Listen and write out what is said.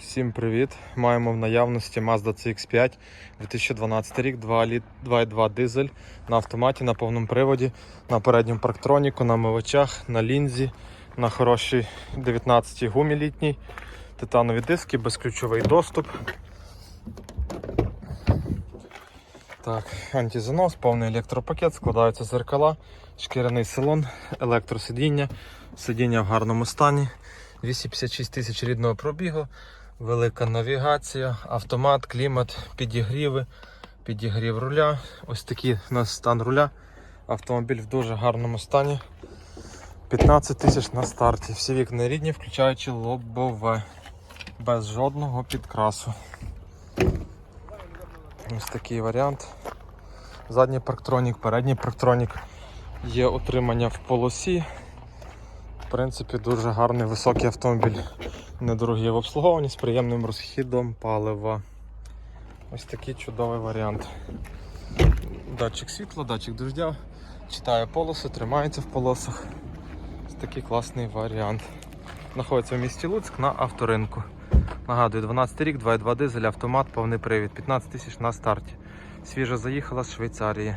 Всім привіт! Маємо в наявності Mazda CX5 2012 рік, 2.2 дизель на автоматі, на повному приводі, на передньому парктроніку, на мивачах, на лінзі, на хорошій 19 гумі літній, титанові диски, безключовий доступ. Так, антизанос, повний електропакет, складаються зеркала, шкіряний салон, електросидіння, сидіння в гарному стані. 256 тисяч рідного пробігу, велика навігація, автомат, клімат, підігріви, підігрів руля. Ось такий у нас стан руля. Автомобіль в дуже гарному стані. 15 тисяч на старті. Всі вікна рідні, включаючи лобове, без жодного підкрасу. Ось такий варіант. Задній парктронік, передній парктронік. Є утримання в полосі. В принципі, дуже гарний високий автомобіль. Недорогий в обслуговуванні з приємним розхідом палива. Ось такий чудовий варіант. Датчик світла, датчик дождя, читає полоси, тримається в полосах. Ось такий класний варіант. Знаходиться в місті Луцьк на авторинку. Нагадую, 12 рік, 2.2 дизель, автомат, повний привід, 15 тисяч на старті. Свіжо заїхала з Швейцарії.